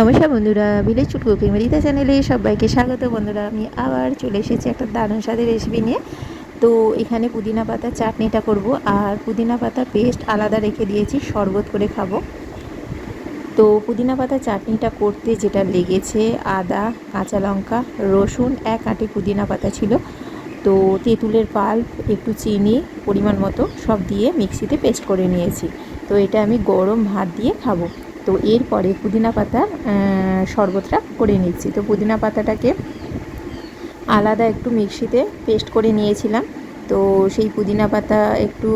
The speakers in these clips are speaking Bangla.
নমস্কার বন্ধুরা ভিলেজ চুট কুকিং মেরিতা চ্যানেলে সবাইকে স্বাগত বন্ধুরা। আমি আবার চলে এসেছি একটা দারুণ স্বাদের রেসিপি নিয়ে। তো এখানে পুদিনা পাতা চাটনিটা করব আর পুদিনা পাতা পেস্ট আলাদা রেখে দিয়েছি, শরবত করে খাব। তো পুদিনা পাতা চাটনিটা করতে যেটা লেগেছে আদা, কাঁচা লঙ্কা, রসুন, এক আঁটি পুদিনা পাতা ছিল। তো তেঁতুলের পাল্প, একটু চিনি পরিমাণ মতো সব দিয়ে মিক্সিতে পেস্ট করে নিয়েছি। তো এটা আমি গরম ভাত দিয়ে খাব। তো এরপরে পুদিনা পাতা শরবতটা করে নিচ্ছি। তো পুদিনা পাতাটাকে আলাদা একটু মিক্সিতে পেস্ট করে নিয়েছিলাম। তো সেই পুদিনা পাতা একটু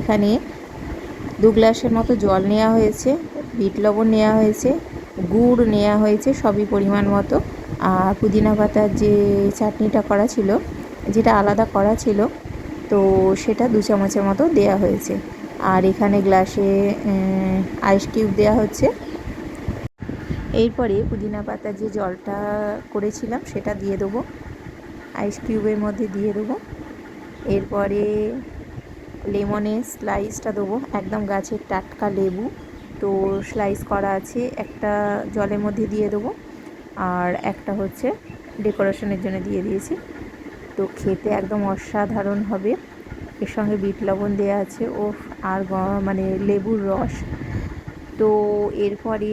এখানে দু গ্লাসের মতো জল নেওয়া হয়েছে, বিট লবণ নেওয়া হয়েছে, গুড় নেওয়া হয়েছে সবই পরিমাণ মতো। আর পুদিনা পাতার যে চাটনিটা করা ছিল, যেটা আলাদা করা ছিল, তো সেটা দু চামচের মতো দেয়া হয়েছে। আর এখানে গ্লাসে আইস কিউব দেওয়া হচ্ছে। এরপরে পুদিনা পাতা যে জলটা করেছিলাম, সেটা দিয়ে দেবো। আইস কিউবের মধ্যে দিয়ে দেবো। এরপরে লেমনের স্লাইসটা দেবো। একদম গাছের টাটকা লেবু। তো স্লাইস করা আছে, একটা জলের মধ্যে দিয়ে দেবো। আর একটা হচ্ছে ডেকোরেশনের জন্য দিয়ে দিয়েছি। তো খেতে একদম অসাধারণ হবে। এর সঙ্গে বিট লবণ দেওয়া আছে ও আর মানে লেবুর রস। তো এরপরে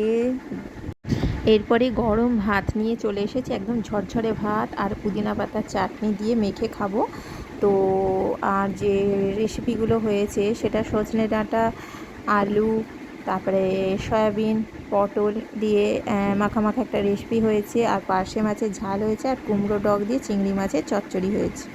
এরপরে গরম ভাত নিয়ে চলে এসেছি একদম ঝরঝরে ভাত আর পুদিনা পাতার চাটনি দিয়ে মেখে খাব। তো আর যে রেসিপিগুলো হয়েছে, সেটা সজনে ডাঁটা, আলু, তারপরে সয়াবিন, পটল দিয়ে মাখা মাখা একটা রেসিপি হয়েছে। আর পার্শে মাছের ঝাল হয়েছে আর কুমড়ো ডগ দিয়ে চিংড়ি মাছের চচ্চড়ি হয়েছে।